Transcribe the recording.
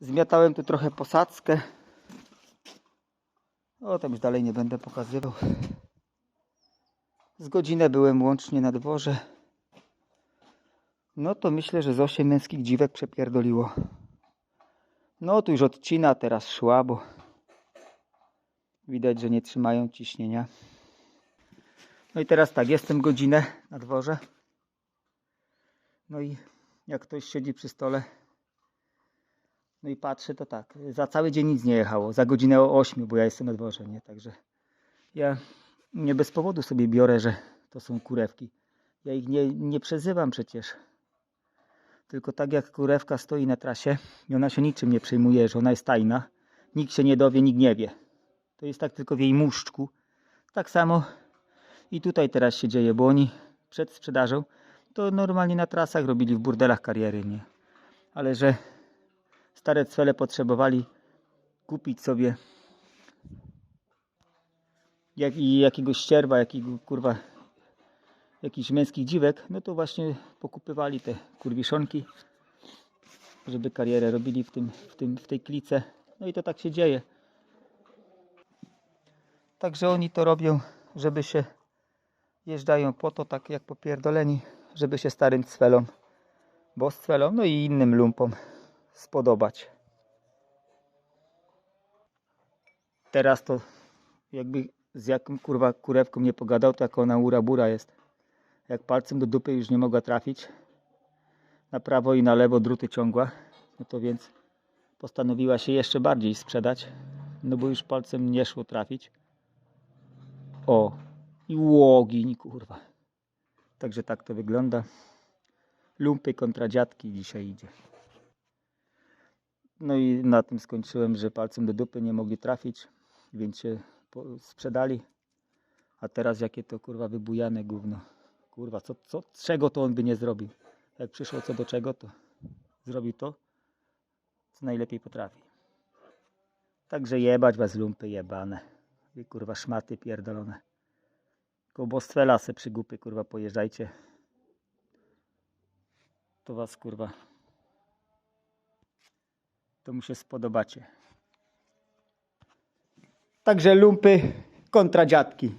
Zmiatałem tu trochę posadzkę. O, tam już dalej nie będę pokazywał. Z godzinę byłem łącznie na dworze. No to myślę, że z 8 męskich dziwek przepierdoliło. No tu już odcina teraz szła, bo widać, że nie trzymają ciśnienia. No i teraz tak, jestem godzinę na dworze. No i jak ktoś siedzi przy stole, no i patrzy, to tak, za cały dzień nic nie jechało, za godzinę o 8, bo ja jestem na dworze, nie? Także ja nie bez powodu sobie biorę, że to są kurewki. Ja ich nie, nie przezywam przecież. Tylko tak jak kurewka stoi na trasie i ona się niczym nie przejmuje, że ona jest tajna, nikt się nie dowie, nikt nie wie. To jest tak tylko w jej muszczku. Tak samo i tutaj teraz się dzieje, bo oni przed sprzedażą to normalnie na trasach robili w burdelach kariery, nie? Ale że stare cwele potrzebowali kupić sobie jak, jakiegoś ścierwa, jakiego kurwa jakichś męskich dziwek, no to właśnie pokupywali te kurwiszonki, żeby karierę robili w, tym, w, tym, w tej klice. No i to tak się dzieje. Także oni to robią, żeby się jeżdżają po to, tak jak popierdoleni, żeby się starym cwelom, boscwelom, no i innym lumpom spodobać. Teraz to jakby z jaką kurwa kurewką nie pogadał, to jak ona ura bura jest. Jak palcem do dupy już nie mogła trafić. Na prawo i na lewo druty ciągła. No to więc postanowiła się jeszcze bardziej sprzedać. No bo już palcem nie szło trafić. O, i łogiń, kurwa. Także tak to wygląda. Lumpy kontra dziadki dzisiaj idzie. No i na tym skończyłem, że palcem do dupy nie mogli trafić, więc się sprzedali. A teraz jakie to kurwa wybujane gówno. Kurwa, co, co, czego to on by nie zrobił? Jak przyszło co do czego, to zrobił to, co najlepiej potrafi. Także jebać was lumpy jebane. I kurwa szmaty pierdolone. Koło Stwela se przy głupy kurwa pojeżdżajcie. To was kurwa. To mu się spodobacie. Także lumpy kontra dziadki.